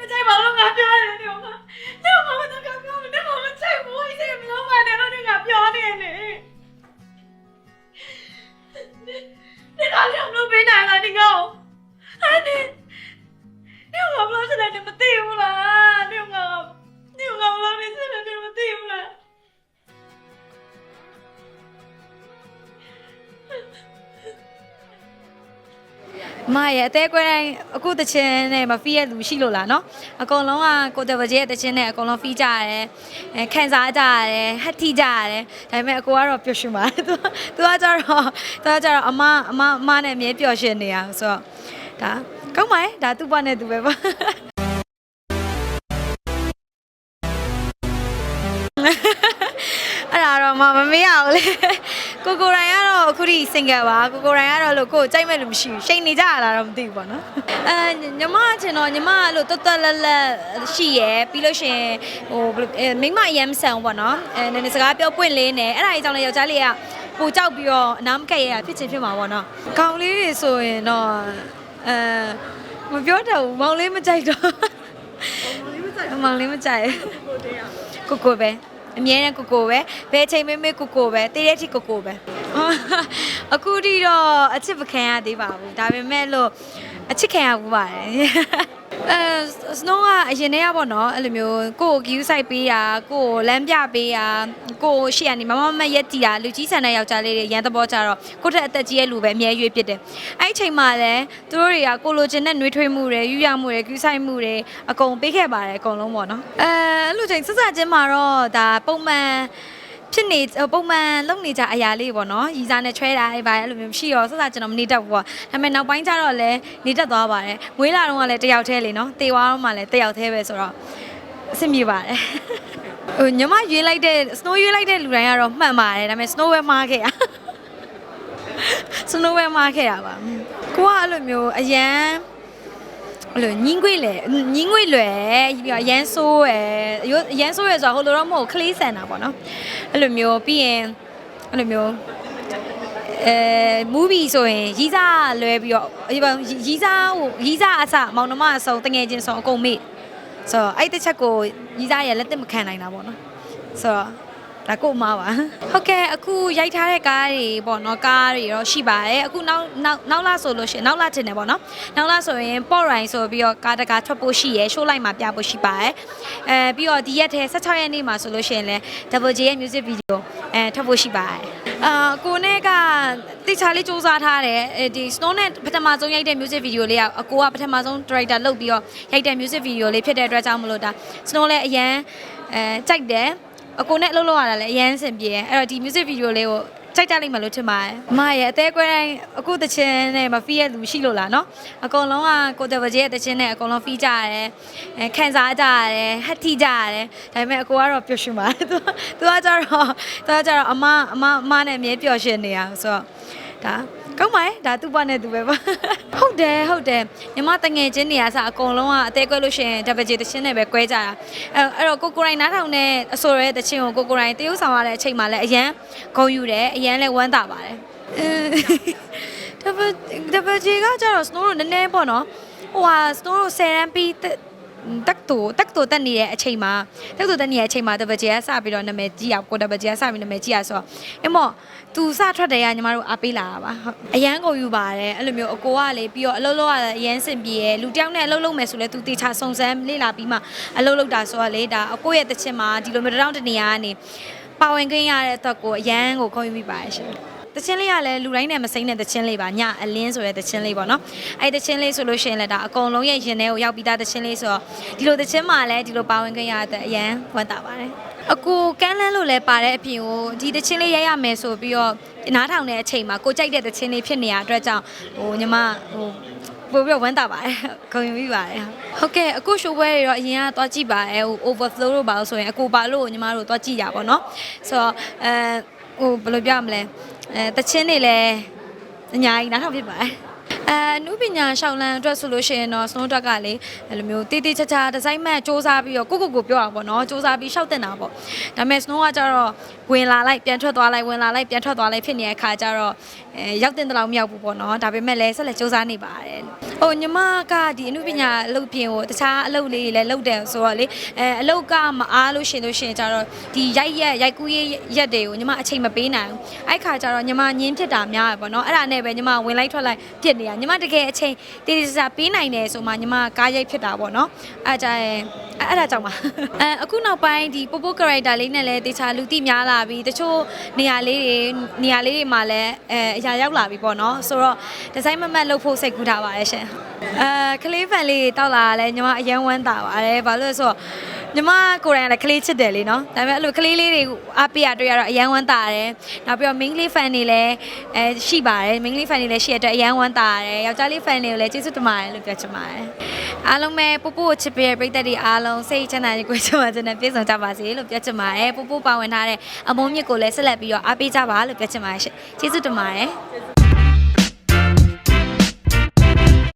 မကြိုက်ပါလို့ငါပြောတယ်ညငါညငါမတော့ပြောတယ်ညမမကြိုက်ဘူးအိမ်မလုံးပါနဲ့လို့ငါပြောနေတယ်နေနေကလည်းမလုပ်ပေးနိုင်လားဒီကောင်အဲ့ဒီညငါဘလို့စလဲမသိဘူးလား မရဲ့အသေးကွဲတိုင်းအခုတခြင်းနဲ့မဖီးရလူရှိလို့လားနော်အကုန်လုံးကကိုတပကြီးရဲ့တခြင်းနဲ့အကုန်လုံးဖီးကြရတယ်အဲခံစားကြရတယ်ဟတ်ထိကြရတယ်ဒါပေမဲ့အကိုကတော့ပျော်ရွှင်ပါတယ်သူသူကကြတော့သူကကြတော့အမအမအမနဲ့အမြဲပျော်ရွှင်နေရဆိုတော့ဒါကောင်းပါရဲ့ဒါသူ့ဘဝနဲ့သူပဲပါ တော့မမမေးရအောင်လေကိုကိုရိုင်ကတော့အခုထိ single ပါကိုကိုရိုင်ကတော့လို့ကိုကိုကြိုက်မဲ့လို့မရှိဘူးရှိန်နေကြရတာတော့မသိဘူးပေါ့နော်အဲညီမကချင်တော့ညီမကလို့တွတ်တွတ်လက်လက်ရှိရယ်ပြီးလို့ရှရင်ဟိုဘယ်လိုအဲမိန်းမအရမ်းမဆန်ဘူးပေါ့နော်အဲနည်းနည်းစကားပြောပွင့်လေးနဲ့အဲ့ဒါကြီးကြောင့်လေယောက်ျားလေးကပူကြောက်ပြီးတော့အနားမကက်ရရဖြစ်ချင်ဖြစ်မှာပေါ့နော်ကောင်လေးတွေဆိုရင်တော့အဲမပြောတော့ဘူးမောင်လေးမကြိုက်တော့မောင်လေးမကြိုက်ကိုကိုပဲ အမြဲတမ်းကိုကိုပဲဘယ်ချိန်မေးမေးကိုကိုပဲတေးတဲ့အထိကိုကိုပဲအခုထိတော့အချစ်မခံရသေးပါဘူးဒါပေမဲ့လို့အချစ်ခံရဘူးပါတယ် အဲ snow ကအရင်တည်းကပေါ့နော်အဲ့လိုမျိုးကိုကို queue site ပေးတာကိုကိုလမ်းပြပေးတာကိုကိုရှေ့ကနေမမမရက်တီတာလူကြီးဆန်တဲ့ယောက်ျားလေးတွေရန်သဘောကြတော့ကိုယ့်ထက်အသက်ကြီးရဲ့လူပဲအမြဲရွေးဖြစ်တယ်အဲ့ဒီအချိန်မှာလည်းသူတို့တွေကကိုလိုချင်တဲ့နှွေးထွေးမှုတွေယူရမှုတွေ queue site မှုတွေအကုန်ပေးခဲ့ပါတယ်အကုန်လုံးပေါ့နော်အဲအဲ့လိုချိန်စစချင်းမှာတော့ဒါပုံမှန် ဖြစ်နေပုံမှန်လုပ်နေကြအရာလေးပေါ့နော်ရီစားနဲ့ချွဲတာအဲ့ပါအဲ့လိုမျိုးမရှိရောစစကျွန်တော်မနေတတ်ဘူးပေါ့ဒါပေမဲ့နောက်ပိုင်းကျတော့လည်းနေတတ်သွားပါတယ်မွေးလာတော့ကလည်းတယောက်တည်းလေနော်တေဝါတော့မှလည်းတယောက်တည်းပဲဆိုတော့အဆင်ပြေပါတယ်ဟိုညီမရွေးလိုက်တဲ့ snow ရွေးလိုက်တဲ့လူတိုင်းကတော့မှန်ပါတယ်ဒါပေမဲ့ snow ပဲမှားခဲ့ရ snow ပဲမှားခဲ့တာပါကိုကအဲ့လိုမျိုးအရန် အဲ့လိုညင်းခွေလေညင်းခွေလွယ်ပြီးတော့အရန်ဆိုးရယ်ရိုးအရန်ဆိုးရယ်ဆိုတော့ဟိုလိုတော့မဟုတ်ခလေးဆန်တာပေါ့နော်အဲ့လိုမျိုးပြီးရင်အဲ့လိုမျိုးအဲမူဗီဆိုရင်ရီးစားလွဲပြီးတော့ရီးစားဟိုရီးစားအစမောင်နှမအစုံတငယ်ချင်းစုံအကုန်မေ့ဆိုတော့အဲ့တစ်ချက်ကိုရီးစားရလက်သက်မခံနိုင်တာပေါ့နော်ဆိုတော့ ဒါကို့မှာပါဟုတ်ကဲ့အခုရိုက်ထားတဲ့ကားတွေပေါ့နော်ကားတွေရောရှိပါတယ်အခုနောက်နောက်နောက်လာဆိုလို့ရှိရင်နောက်လာတင်တယ်ပေါ့နော်နောက်လာဆိုရင်ပေါ့ရိုင်ဆိုပြီးတော့ကားတကာထွက်ဖို့ရှိရယ်ရှိုးလိုက်မှာပြဖို့ရှိပါတယ်အဲပြီးတော့ဒီရက်ထဲ16ရက်နေ့မှာဆိုလို့ရှိရင်လည်း Double J ရဲ့ music video အဲထွက်ဖို့ရှိပါတယ်အာကိုနဲ့ကတိချာလေးစူးစမ်းထားတယ်အဲဒီ Snow နဲ့ပထမဆုံးရိုက်တဲ့ music video လေးကအကိုကပထမဆုံး director လုပ်ပြီးတော့ရိုက်တဲ့ music video လေးဖြစ်တဲ့အတွက်ကြောင့်မလို့ဒါ Snow လည်းအရန်အဲကြိုက်တယ် အကိုနဲ့အလုပ်လုပ်ရတာလည်းအရန်အဆင်ပြေတယ်အဲ့တော့ဒီ music video လေးကိုကြိုက်ကြလိမ့်မယ်လို့ထင်ပါတယ်။မရဲ့အသေးကွဲတိုင်းအခုတချင်းနဲ့မဖီးရလူရှိလို့လားနော်။အကုန်လုံးကကိုတဝကြီးရဲ့တချင်းနဲ့အကုန်လုံးဖီးကြရတယ်။အဲခန်းစားကြရတယ်။ဟတ်တီကြရတယ်။ဒါပေမဲ့အကိုကတော့ပျော်ရွှင်ပါတယ်။ तू तू ကကြတော့ तू ကကြတော့အမအမအမနဲ့အမြဲပျော်ရွှင်နေရဆိုတော့ဒါ ကောင်းပါရဲ့ဒါသူ့ဘနဲ့သူပဲပါဟုတ်တယ်ဟုတ်တယ်ညီမတငယ်ချင်းနေရစအကုန်လုံးကအသေးကွဲလို့ရှိရင်တပကြီးတချင်းနဲ့ပဲကွဲကြတာအဲအဲ့တော့ကိုကိုရိုင်းနားထောင်တဲ့အဆိုရဲတချင်းကိုကိုကိုရိုင်းတရုပ်ဆောင်ရတဲ့အချိန်မှာလည်းအရန်ဂုံယူတယ်အရန်လည်းဝမ်းသာပါတယ်အဲတပတပကြီးကကြတော့ snow တို့နည်းနည်းပေါ့နော်ဟိုဟာ snow တို့10ရန်ပြီး တက်တူတက်တူတက်နေတဲ့အချိန်မှာတက်တူတက်နေတဲ့အချိန်မှာတပကြီးကစပြီးတော့နာမည်ကြီးအောင်ကိုတပကြီးကစပြီးနာမည်ကြီးရဆိုတော့အဲ့မော့သူစထွက်တယ်ကညီမတို့အားပေးလာတာပါဟုတ်အရန်ကုန်ယူပါတယ်အဲ့လိုမျိုးအကိုကလေပြီးတော့အလုပ်လုပ်ရတာအရန်စင်ပြေရယ်လူတယောက်နဲ့အလုပ်လုပ်မယ်ဆိုလဲသူတေချာစုံစမ်းလေ့လာပြီးမှအလုပ်လုပ်တာဆိုတော့လေဒါအကိုရဲ့တချင်မှာဒီလိုမျိုးတစ်တောင်းတစ်နေရာကနေပါဝင်ခွင့်ရတဲ့အတွက်ကိုအရန်ကိုခုံယူမိပါတယ်ရှင် တချင်းလေးကလည်းလူတိုင်းနဲ့မစိမ့်တဲ့တချင်းလေးပါညအလင်းဆိုတဲ့တချင်းလေးပေါ့နော်အဲ့တချင်းလေးဆိုလို့ရှိရင်လည်းဒါအကုန်လုံးရဲ့ရင်ထဲကိုရောက်ပြီးသားတချင်းလေးဆိုတော့ဒီလိုတချင်းမှာလည်းဒီလိုပါဝင်ခွင့်ရတဲ့အရန်ဝမ်းသာပါတယ်အကူကန်းလန်းလို့လည်းပါတဲ့အပြင်ကိုဒီတချင်းလေးရိုက်ရမယ်ဆိုပြီးတော့နားထောင်တဲ့အချိန်မှာကိုကြိုက်တဲ့တချင်းလေးဖြစ်နေရအတွက်ကြောင့်ဟိုညီမဟိုပို့ပြီးတော့ဝမ်းသာပါတယ်ခုံယူပြီးပါတယ်ဟုတ်ကဲ့အခု show ပွဲတွေတော့အရင်ကသွားကြည့်ပါတယ်ဟို overflow လို့ပါလို့ဆိုရင်အကူပါလို့ညီမတို့သွားကြည့်ရပါတော့ဆိုတော့အဲဟိုဘယ်လိုပြောရမလဲ အဲတချင်းတွေလည်းအများကြီးနားထောင်ဖြစ်ပါတယ် အဲနုပညာရှောင်းလန်းအတွက်ဆိုလို့ရှိရင်တော့ snow duck ကလေအဲ့လိုမျိုးတေးသေးချာချာဒီဇိုင်းမှတ်စူးစမ်းပြီးတော့ကိုကိုကိုပြောအောင်ပေါ့နော်စူးစမ်းပြီးရှောက်တင်တာပေါ့ဒါပေမဲ့ snow ကကျတော့ဝင်လာလိုက်ပြန်ထွက်သွားလိုက်ဝင်လာလိုက်ပြန်ထွက်သွားလိုက်ဖြစ်နေတဲ့အခါကျတော့အဲရောက်တင်တဲ့လောက်မရောက်ဘူးပေါ့နော်ဒါပေမဲ့လည်းဆက်လက်စူးစမ်းနေပါတယ်ဟိုညီမကဒီအနုပညာအလုပ်ပြင်ကိုတခြားအလုပ်လေးတွေလည်းလုပ်တယ်ဆိုတော့လေအဲအလုပ်ကမအားလို့ရှင်လို့ရှင်ကျတော့ဒီရိုက်ရက်ရိုက်ကူးရက်တွေကိုညီမအချိန်မပေးနိုင်ဘူးအဲ့ခါကျတော့ညီမညင်းဖြစ်တာများရပေါ့နော်အဲ့ဒါနဲ့ပဲညီမဝင်လိုက်ထွက်လိုက်ဖြစ်နေတာညီမတကယ်အချိန်တေးသေးစားပေးနိုင်တယ်ဆိုမှညီမကားရိုက်ဖြစ်တာပေါ့နော်အဲ့ကြရင်အဲ့ဒါကြောင့်ပါအဲအခုနောက်ပိုင်းဒီပိုပို character လေးနဲ့လည်းတေချာလူသိများလာပြီးတချို့နေရာလေးတွေနေရာလေးတွေမှာလည်းအဲအရာရောက်လာပြီပေါ့နော်ဆိုတော့ဒီဇိုင်းမမတ်လုပ်ဖို့စိတ်ကူးထားပါတယ်ရှင်အဲကလေးဖန်လေးတောက်လာလဲညီမအရန်ဝမ်းတာပါတယ်ဘာလို့လဲဆိုတော့ ညီမကိုယ်တိုင်ကလည်းကလေးချစ်တယ်လေနော်ဒါပေမဲ့အဲ့လိုကလေးလေးတွေအားပေးရတွေ့ရတော့အရန်ဝမ်းတာတယ်နောက်ပြီးတော့ main ကလေး fan တွေလည်းအဲရှိပါတယ် main ကလေး fan တွေလည်းရှိရတဲ့အတွက်အရန်ဝမ်းတာတယ်ယောက်ျားလေး fan တွေကိုလည်းကျေးဇူးတင်ပါတယ်လို့ပြောချင်ပါတယ်အားလုံးပဲပို့ပို့ချစ်ပေးတဲ့ပရိသတ်တွေအားလုံးစိတ်ချမ်းသာကြွေးချမ်းသာခြင်းနဲ့ပြည့်စုံကြပါစေလို့ပြောချင်ပါတယ်ပို့ပို့ပါဝင်ထားတဲ့အမုန်းမြင့်ကိုလည်းဆက်လက်ပြီးတော့အားပေးကြပါလို့ပြောချင်ပါတယ်ရှင်ကျေးဇူးတင်ပါတယ်